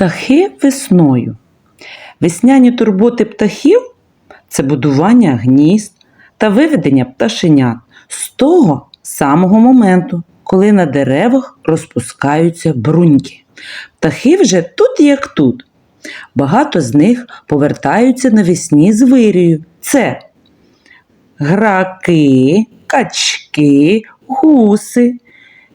Птахи весною. Весняні турботи птахів це будування гнізд та виведення пташенят з того самого моменту, коли на деревах розпускаються бруньки. Птахи вже тут як тут. Багато з них повертаються навесні з вирію. Це граки, качки, гуси,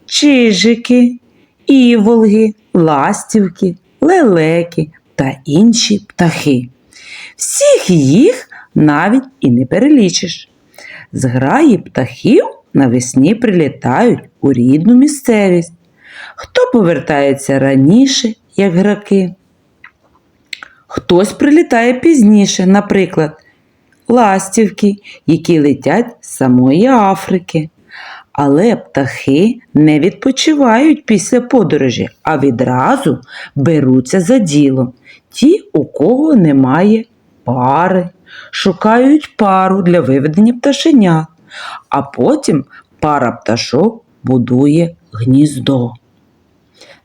чижики, іволги, ластівки, лелеки та інші птахи. Всіх їх навіть і не перелічиш. Зграї птахів навесні прилітають у рідну місцевість. Хто повертається раніше, як граки? Хтось прилітає пізніше, наприклад, ластівки, які летять з самої Африки. Але птахи не відпочивають після подорожі, а відразу беруться за діло. Ті, у кого немає пари, шукають пару для виведення пташенят, а потім пара пташок будує гніздо.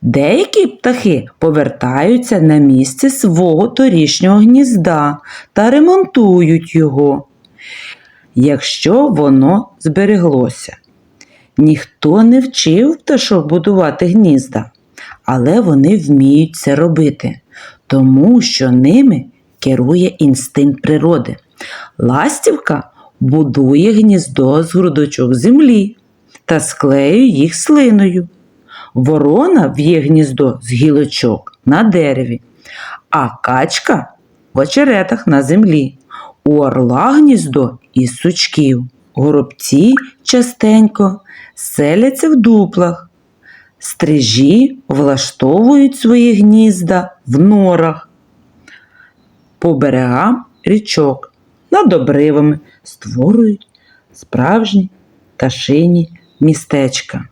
Деякі птахи повертаються на місце свого торішнього гнізда та ремонтують його, якщо воно збереглося. Ніхто не вчив пташок будувати гнізда, але вони вміють це робити, тому що ними керує інстинкт природи. Ластівка будує гніздо з грудочок землі та склеює їх слиною. Ворона в'є гніздо з гілочок на дереві, а качка в очеретах на землі. У орла гніздо із сучків. Горобці частенько селяться в дуплах. Стрижі влаштовують свої гнізда в норах. По берегам річок над обривами створюють справжні пташині містечка.